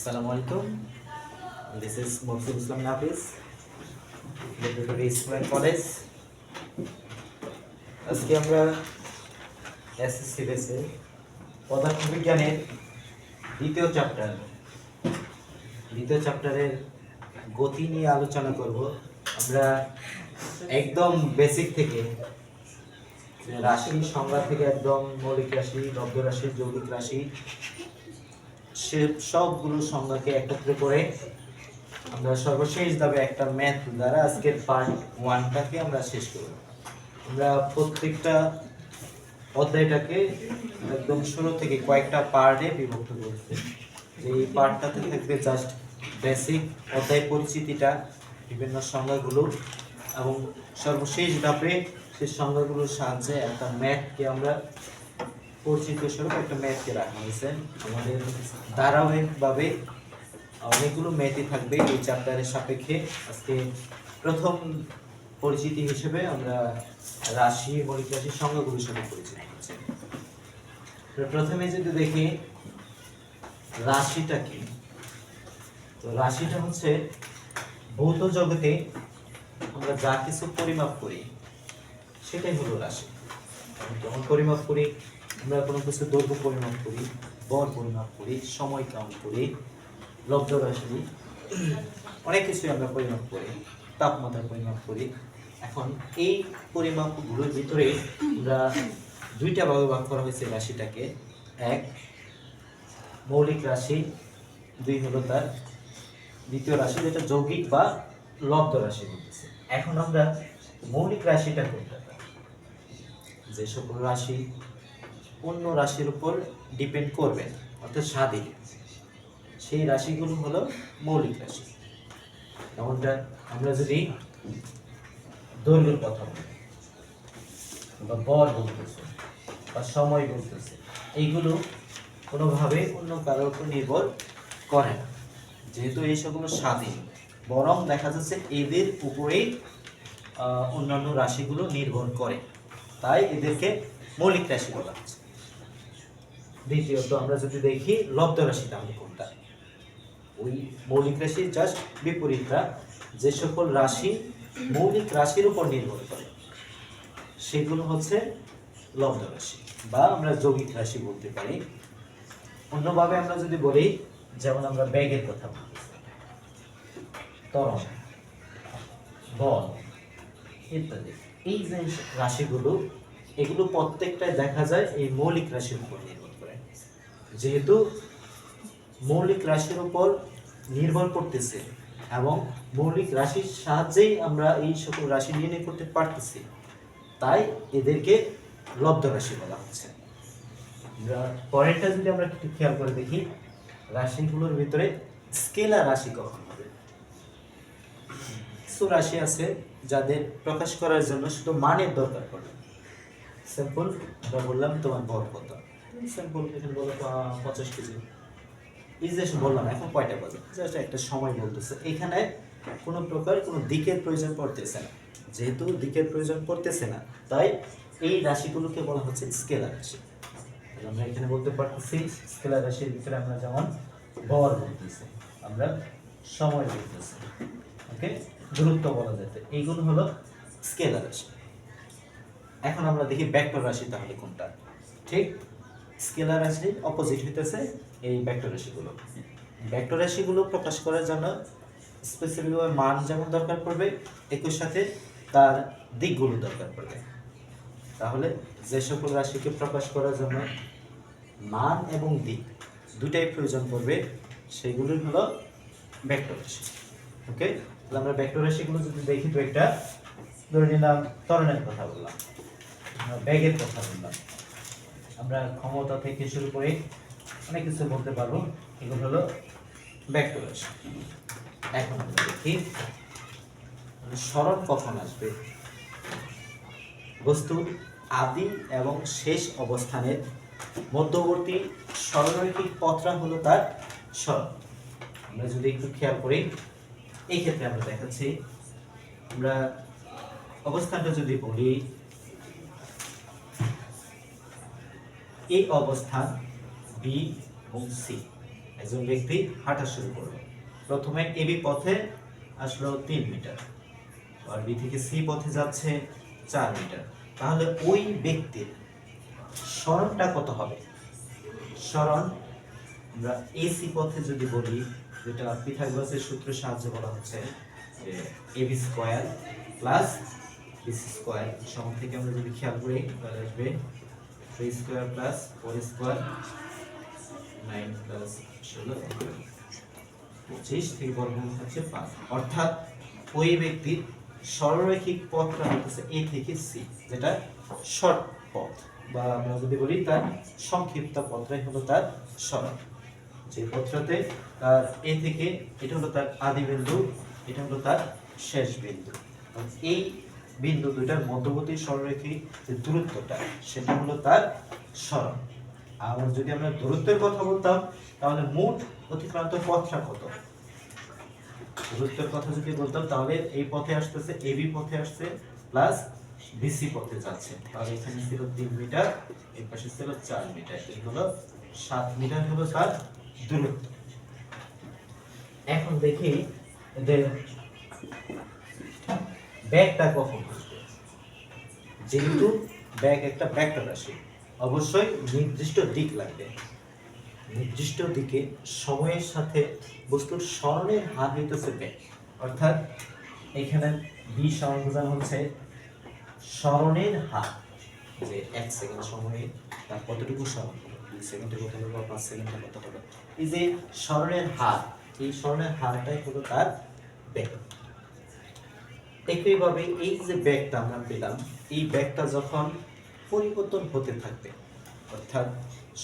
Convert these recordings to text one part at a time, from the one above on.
আসসালামু আলাইকুম। This is Maksud Islam Nafis laboratory school college আজকে আমরা এসএসসি বেসে পদার্থবিজ্ঞানের দ্বিতীয় চ্যাপ্টার দ্বিতীয় চ্যাপ্টারের গতি নিয়ে আলোচনা করব। আমরা একদম বেসিক থেকে, রাশি সংজ্ঞা থেকে একদম মৌলিক রাশি, লব্ধ রাশি, যৌগিক রাশি সে সবগুলো সংজ্ঞাকে একত্র করে আমরা সর্বশেষ দাবে একটা ম্যাথ দ্বারা আজকের পার্ট ওয়ানটাকে আমরা শেষ করব। আমরা প্রত্যেকটা অধ্যায়টাকে একদম শুরু থেকে কয়েকটা পার্টে বিভক্ত করেছি এই পার্টটাতে থাকবে জাস্ট বেসিক অধ্যায় পরিচিতিটা, বিভিন্ন সংজ্ঞাগুলো এবং সর্বশেষ ধাপে সেই সংজ্ঞাগুলোর সাহায্যে একটা ম্যাথকে আমরা পরিচিত স্বরূপ একটা ম্যাথকে রাখা হয়েছে। আমাদের ধারাবাহিকভাবে অনেকগুলো ম্যাথই থাকবে এই চ্যাপ্টারের সাপেক্ষে। আজকে প্রথম পরিচিতি হিসেবে আমরা রাশি, মৌলিক রাশির সংজ্ঞাগুলোর সাথে পরিচিত হচ্ছে প্রথমে যদি দেখি রাশিটা কি তো রাশিটা হচ্ছে ভৌত জগতে আমরা যা কিছু পরিমাপ করি, সেটাই হলো রাশি। যখন পরিমাপ করি আমরা কোনো কিছু দৈর্ঘ্য পরিমাপ করি, বল পরিমাপ করি, সময় কাউন্ট করি, লব্ধ রাশি, অনেক কিছুই আমরা পরিমাপ করি, তাপমাত্রা পরিমাপ করি। এখন এই পরিমাপগুলোর ভিতরে আমরা দুইটা ভাগে ভাগ করা হয়েছে রাশিটাকে। এক, মৌলিক রাশি, দুই হলো তার দ্বিতীয় রাশি, যেটা যৌগিক বা লব্ধ রাশি বলতেছে। এখন আমরা মৌলিক রাশিটা কোনটা? যে সকল রাশি অন্য রাশির উপর ডিপেন্ড করবে, অর্থাৎ স্বাধীন। সেই রাশিগুলো হলো মৌলিক রাশি। যেমনটা আমরা যদি দৈর্ঘ্যের কথা বলি, বা বল বলতেছে, বা সময় বলতেছে, এইগুলো কোনোভাবে অন্য কারোর উপর নির্ভর করে না। যেহেতু এই সবগুলো স্বাধীন, বরং দেখা যাচ্ছে এদের উপরেই অন্যান্য রাশিগুলো নির্ভর করে। তাই এদেরকে মৌলিক রাশি বলা হচ্ছে। দ্বিতীয়ত আমরা যদি দেখি, লব্ধ রাশি তাহলে কোনটা? ওই মৌলিক রাশির জাস্ট বিপরীতটা যে সকল রাশি মৌলিক রাশির উপর নির্ভর করে। সেগুলো হচ্ছে লব্ধ রাশি বা আমরা যৌগিক রাশি বলতে পারি। অন্যভাবে আমরা যদি বলি, যেমন আমরা ব্যাগের কথা বলি। তরল বল, ইত্যাদি। এই যে রাশিগুলো, এগুলো প্রত্যেকটাই দেখা যায় এই মৌলিক রাশির উপর নির্ভর যেহেতু মৌলিক রাশির উপর নির্ভর করতেছে এবং মৌলিক রাশির সাহায্যেই আমরা এই সকল রাশি নির্ণয় করতে পারতেছি, তাই এদেরকে লব্ধ রাশি বলা হচ্ছে। পরেরটা যদি আমরা একটু খেয়াল করে দেখি, রাশিগুলোর ভিতরে স্কেলার রাশি কখন হবে? কিছু রাশি আছে যাদের প্রকাশ করার জন্য শুধু মানের দরকার পড়ে। সিম্পল আমরা বললাম তোমার ভর কত সিম্পল এখানে বলো পঞ্চাশ কেজি। এই যে বললাম এখন কয়টা বাজে জাস্ট একটা সময় বলতেছে। এখানে কোনো প্রকার কোনো দিকের প্রয়োজন পড়তেছে না। যেহেতু দিকের প্রয়োজন পড়তেছে না, তাই এই রাশিগুলোকে বলা হচ্ছে স্কেলার রাশি। আমরা এখানে বলতে পারতেছি, স্কেলার রাশির ভিতরে আমরা যেমন ভর বলতেছি, আমরা সময় বলতেছি। ওকে? দূরত্ব বলা যেতে এইগুলো হলো স্কেলার রাশি। এখন আমরা দেখি ভেক্টর রাশি তাহলে কোনটা? ঠিক? স্কেলার রাশির অপোজিট হইতেছে এই ভেক্টর রাশিগুলো। ভেক্টর রাশিগুলো প্রকাশ করার জন্য স্পেসিফিকভাবে মান যেমন দরকার পড়বে, একই সাথে তার দিকগুলো দরকার পড়বে। তাহলে যে সকল রাশিকে প্রকাশ করার জন্য মান এবং দিক দুটাই প্রয়োজন পড়বে, সেগুলোই হলো ভেক্টর রাশি। ওকে তাহলে আমরা ভেক্টর রাশিগুলো যদি দেখি তো একটা, ধরে নিলাম তরণের কথা বললাম, ব্যাগের কথা বললাম। আমরা ক্ষমতা থেকে শুরু করে অনেক কিছু বলতে পারব। এগুলো হলো ভেক্টর এখন দেখি। মানে স্মরণ কখন আসবে? বস্তুর আদি এবং শেষ অবস্থানের মধ্যবর্তী সরলরৈখিক পথটা হলো তার স্মরণ। আমরা যদি একটু খেয়াল করি, এই ক্ষেত্রে আমরা দেখাচ্ছি, আমরা অবস্থানটা যদি বলি এই অবস্থান বি এবং সি। একজন ব্যক্তি হাঁটা শুরু করল। প্রথমে এবি পথে আসলো তিন মিটার। আর বি থেকে সি পথে যাচ্ছে চার মিটার। তাহলে ওই ব্যক্তির স্মরণটা কত হবে? স্মরণ, আমরা এসি পথে যদি বলি, যেটা পিথাগোরাসের সূত্রের সাহায্যে বলা হচ্ছে যে AB square plus BC square. সমান থেকে আমরা যদি খেয়াল করি, তাহলে আসবে three square plus four square nine plus ষোলো, পঁচিশ থেকে বর্গমূল হচ্ছে পাঁচ। অর্থাৎ ওই ব্যক্তির সরলরৈখিক পথটা হচ্ছে এ থেকে সি যেটা শর্ট পথ। বা আমরা যদি বলি তার সংক্ষিপ্ত পথটাই হলো তার সরল। যে পথটাতে তার এ থেকে, এটা হলো তার আদি বিন্দু, এটা হলো তার শেষ বিন্দু। এই বিন্দু দুইটার মধ্যবর্তী সরলরেখী যে দূরত্বটা, সেটা হলো তার সরল আর যদি আমরা দূরত্বের কথা বলতাম, তাহলে মোট অতিক্রান্ত পথটা কত? দূরত্বের কথা যদি বলতাম, তাহলে এই পথে আসতেছে এবি পথে আসছে, প্লাস বিসি পথে যাচ্ছে। তাহলে এখানে ছিল তিন মিটার, এর পাশে ছিল চার মিটার। এই হলো সাত মিটার হলো তার দূরত্ব। এখন দেখি ব্যাগটা কখন আসবে? যেহেতু ব্যাগ একটা ভেক্টর রাশি অবশ্যই নির্দিষ্ট দিক লাগবে। নির্দিষ্ট দিকে সময়ের সাথে বস্তুর স্মরণের হার হইতেছে ব্যাগ। অর্থাৎ এখানে বি বোঝানো হচ্ছে স্মরণের হার। যে এক সেকেন্ড সময়ে তার কতটুকু স্মরণ দুই সেকেন্ডে কত হলো বা পাঁচ সেকেন্ডে কত হলো? এই যে স্মরণের হার, এই স্মরণের হারটাই হলো তার ব্যাগ। একইভাবে এই যে ব্যাগটা আমরা পেলাম, এই ব্যাগটা যখন পরিবর্তন হতে থাকবে, অর্থাৎ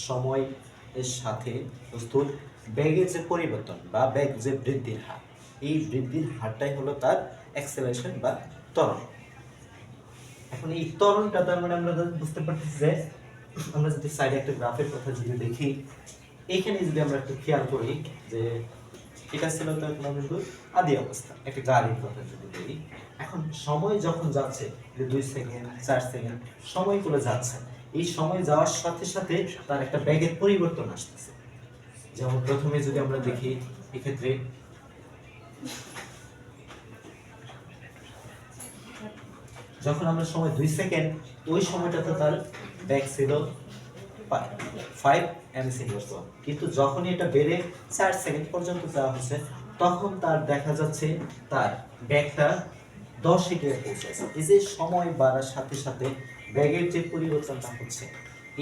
সময় এর সাথে বস্তুর ব্যাগের যে পরিবর্তন বা ব্যাগ যে বৃদ্ধির হার, এই বৃদ্ধির হারটাই হলো তার অ্যাক্সেলারেশন বা ত্বরণ। এখন এই ত্বরণটা তার মানে আমরা বুঝতে পারতেছি যে, আমরা যদি সাইডে একটা গ্রাফের কথা যদি দেখি এইখানে যদি আমরা একটু খেয়াল করি যে এটা ছিল কোনো কিন্তু আদি অবস্থা, একটা গাড়ির কথা যদি বলি। এখন সময় যখন যাচ্ছে দুই সেকেন্ড চার সেকেন্ড সময় সময়গুলো যাচ্ছে। এই সময় যাওয়ার সাথে সাথে তার একটা ব্যাগের পরিবর্তন আসতেছে। যেমন প্রথমে যদি আমরা দেখি, এক্ষেত্রে যখন আমরা সময় দুই সেকেন্ড ওই সময়টাতে তার ব্যাগ ছিল ফাইভ এম কিন্তু যখনই এটা বেড়ে চার সেকেন্ড পর্যন্ত যাওয়া হচ্ছে, তখন তার দেখা যাচ্ছে তার ব্যাগটা দশ সেকেন্ডে পৌঁছেছে এই যে সময় বাড়ার সাথে সাথে ব্যাগের যে পরিবর্তনটা হচ্ছে,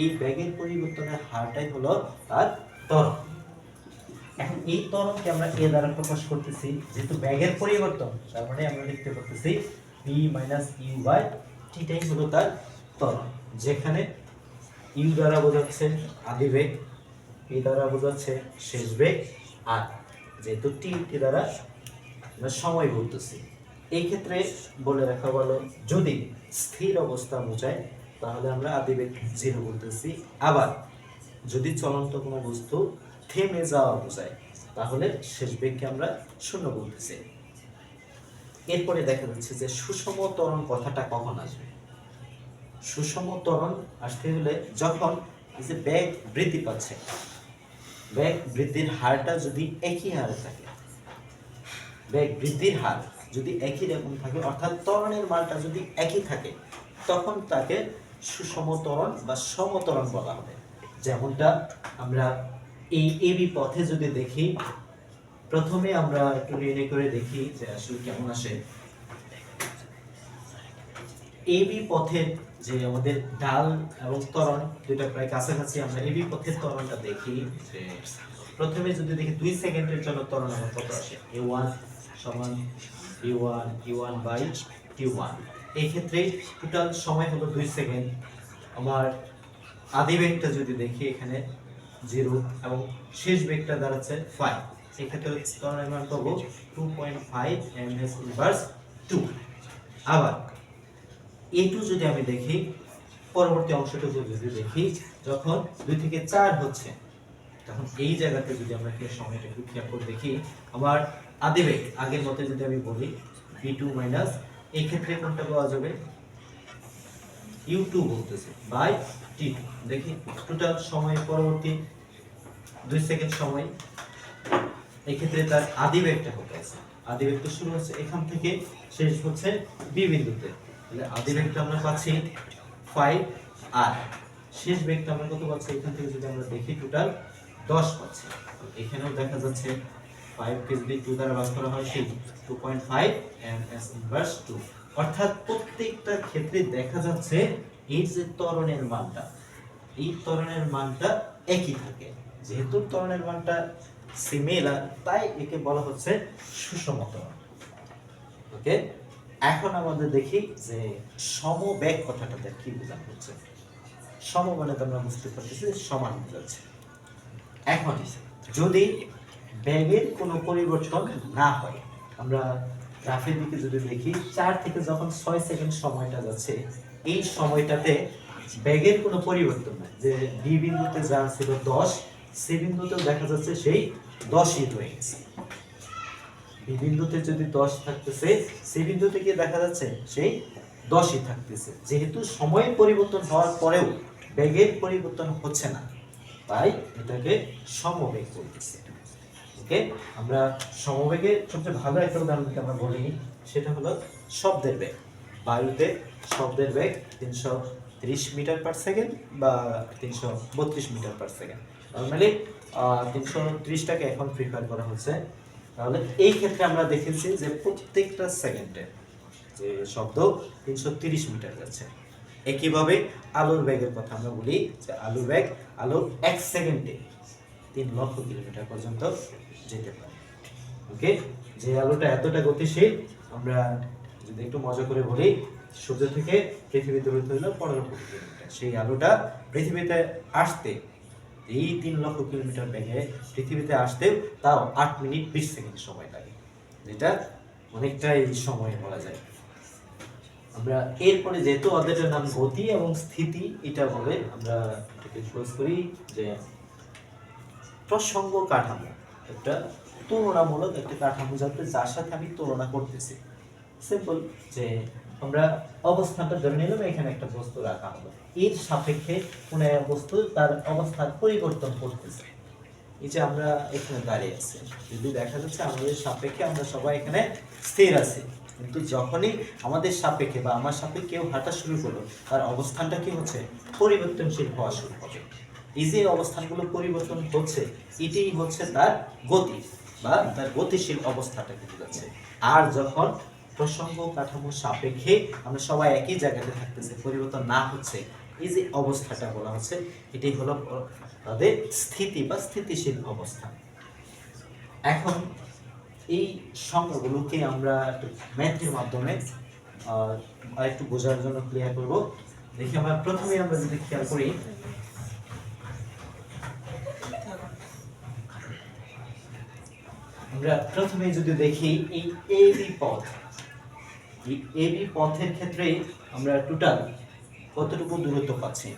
এই ব্যাগের পরিবর্তনের হারটাই হলো তার ত্বরণ। এখন এই ত্বরণকে আমরা এ দ্বারা প্রকাশ করতেছি, যেহেতু ব্যাগের পরিবর্তন, তার মানে আমরা লিখতে পারতেছি বি মাইনাস ইউ বাই টিটাই হলো তার ত্বরণ, যেখানে ইউ দ্বারা বোঝাচ্ছে আদি বেগ, পি দ্বারা বোঝাচ্ছে শেষ বেগ, আর যেহেতু টি টি দ্বারা আমরা সময় বলতেছি এই ক্ষেত্রে বলে রাখা ভালো, যদি স্থির অবস্থা বোঝায়, তাহলে আমরা আদিবেগ জিরো বলতেছি। আবার যদি চলন্ত কোনো বস্তু থেমে যাওয়া বোঝায়, তাহলে শেষ বেগকে আমরা শূন্য বলতেছি। এরপরে দেখা যাচ্ছে যে সুষম ত্বরণ কথাটা কখন আসবে? সুষম ত্বরণ আসতে হলে যখন যে ব্যাগ বৃদ্ধি পাচ্ছে, ব্যাগ বৃদ্ধির হারটা যদি একই হারে থাকে, ব্যাগ বৃদ্ধির হার যদি একই রকম থাকে, অর্থাৎ ত্বরণের মানটা যদি একই থাকে, তখন তাকে সুষম ত্বরণ বা সমতরণ বলা হবে। যেমনটা আমরা এই এবি পথে যদি দেখি, প্রথমে আমরা একটু রিনে করে দেখি যে আসলে কেমন আসে। এবি পথের যে আমাদের ডাল এবং তরণ দুইটা প্রায় কাছাকাছি আমরা এবি পথের ত্বরণটা দেখি। যে প্রথমে যদি দেখি দুই সেকেন্ডের জন্য ত্বরণ আমার কত আসে? এ ওয়ান সমান V one U one by T one এই ক্ষেত্রে টোটাল সময় হলো দুই সেকেন্ড। আমার আদি বেগটা যদি দেখি এখানে জিরো এবং শেষ বেগটা দাঁড়াচ্ছে ফাইভ সেক্ষেত্রে ত্বরণের মান পাবো two point five M S inverse two আবার এ যদি আমি দেখি, পরবর্তী অংশটুকু যদি দেখি, যখন দুই থেকে চার হচ্ছে, তখন এই জায়গাতে যদি আমরা সময়টা একটু খেয়াল করে দেখি আমার আদিবেগ, আগের মতে যদি আমি বলি বি টু মাইনাস এই ক্ষেত্রে কোনটা পাওয়া যাবে? ইউ টু বলতেছে বাই টি টু দেখি টোটাল সময় পরবর্তী দুই সেকেন্ড সময় এক্ষেত্রে তার আদি বেগটা কোথায় আছে। আদি বেগটা শুরু হচ্ছে এখান থেকে, শেষ হচ্ছে বি বিন্দুতে। তাহলে আদি বেগটা আমরা পাচ্ছি ফাইভ আর শেষ বেগটা আমরা কত পাচ্ছি? এখান থেকে যদি আমরা দেখি টোটাল দশ পাচ্ছি। এখানেও দেখা যাচ্ছে ফাইভ কে যদি টু দ্বারা ভাগ করা হয়, সেই two point five M S inverse two অর্থাৎ প্রত্যেকটা ক্ষেত্রে দেখা যাচ্ছে এই যে ত্বরণের মানটা, এই ত্বরণের মানটা একই থাকে। যেহেতু ত্বরণের মানটা সিমিলার তাই একে বলা হচ্ছে সুষম ত্বরণ। ওকে এখন আমাদের দেখি যে সমবেগ কথাটাতে কি বোঝানো হচ্ছে? সম মানে তো আমরা বুঝতে পারতেছি সমান বোঝাচ্ছে এখন যদি ব্যাগের কোনো পরিবর্তন না হয়, আমরা গ্রাফের দিকে যদি দেখি, চার থেকে যখন ছয় সেকেন্ড সময়টা যাচ্ছে, এই সময়টাতে ব্যাগের কোনো পরিবর্তন নাই। যে বি বিন্দুতে যা ছিল দশ, সে বিন্দুতেও দেখা যাচ্ছে সেই দশই রয়ে গেছে। বি বিন্দুতে যদি দশ থাকতেছে, সেই বিন্দুতে গিয়ে দেখা যাচ্ছে সেই দশই থাকতেছে। যেহেতু সময়ের পরিবর্তন হওয়ার পরেও বেগের পরিবর্তন হচ্ছে না, তাই এটাকে সমবেগ বলতেছে। ওকে? আমরা সমবেগের সবচেয়ে ভালো একটা উদাহরণ আমরা বলি সেটা হলো শব্দের বেগ। বায়ুতে শব্দের বেগ তিনশো ত্রিশ মিটার পার সেকেন্ড বা তিনশো বত্রিশ মিটার পার সেকেন্ড নর্মালি তিনশো ত্রিশটাকে এখন প্রিফার করা হচ্ছে তাহলে এই ক্ষেত্রে আমরা দেখেছি যে প্রত্যেকটা সেকেন্ডে যে শব্দ তিনশো তিরিশ মিটার যাচ্ছে। একইভাবে আলোর ব্যাগের কথা আমরা বলি যে আলুর ব্যাগ আলো এক সেকেন্ডে তিন লক্ষ কিলোমিটার পর্যন্ত যেতে পারে। ওকে? যে আলোটা এতটা গতিশীল, আমরা যদি একটু মজা করে বলি, সূর্য থেকে পৃথিবীর দূরত্ব পনেরো কোটি কিলোমিটার। সেই আলোটা পৃথিবীতে আসতে এই তিন লক্ষ কিলোমিটার বেগে পৃথিবীতে আসতে তাও আট মিনিট বিশ সেকেন্ড সময় লাগে। যেটা অনেকটাই সময় বলা যায়। আমরা এরপরে যেহেতু অধ্যায়টার নাম গতি এবং স্থিতি, এটা বলে আমরা এটাকে ক্লোজ করি যে প্রসঙ্গ কাঠামো, একটা তুলনামূলক একটা কাঠামো যাতে যার সাথে আমি তুলনা করতেছি। সিম্পল যে আমরা অবস্থানটা ধরে নিলাম, এখানে একটা বস্তু রাখা হলো। এর সাপেক্ষে কোনো বস্তু তার অবস্থান পরিবর্তন করতেছে। এই যে আমরা এখানে দাঁড়িয়ে আছি, যদি দেখা যাচ্ছে আমাদের সাপেক্ষে আমরা সবাই এখানে স্থির আছি, কিন্তু যখনই আমাদের সাপেক্ষে বা আমার সাপেক্ষে কেউ হাঁটা শুরু করল, তার অবস্থানটা কি হচ্ছে? পরিবর্তনশীল হওয়া শুরু হবে। এই যে অবস্থানগুলো পরিবর্তন হচ্ছে, এটাই হচ্ছে তার গতি বা তার গতিশীল অবস্থাটাকে বোঝাচ্ছে আর যখন প্রসঙ্গ কাঠামো সাপেক্ষে আমরা সবাই একই জায়গাতে থাকতেছে, পরিবর্তন না হচ্ছে। এই যে অবস্থাটা বলা হচ্ছে, এটাই হলো তাদের স্থিতি বা স্থিতিশীল অবস্থা। এখন এই সংজ্ঞাগুলোকে আমরা একটু ম্যাথের মাধ্যমে একটু বোঝার জন্য ক্লিয়ার করব। দেখি আমরা প্রথমে আমরা যদি খেয়াল করি, আমরা প্রথমে যদি দেখি এই এবি পথ এই এবি পথের ক্ষেত্রে আমরা টোটাল কতটুকু দূরত্ব পাচ্ছি?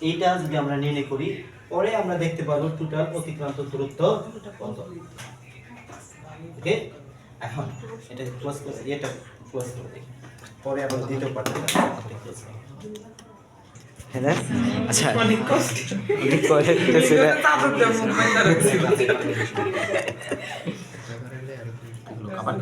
এইটা যদি আমরা নির্ণয় করি পরে আমরা দেখতে পাবো টোটাল অতিক্রান্ত দূরত্ব কত? ওকে এখন এটা ক্লোজ করে এটা ক্লোজ করে দেখি পরে আবার দ্বিতীয় পার্টটা ক্লোজ হ্যাঁ আচ্ছা। অনেক কষ্ট। অনেক আবার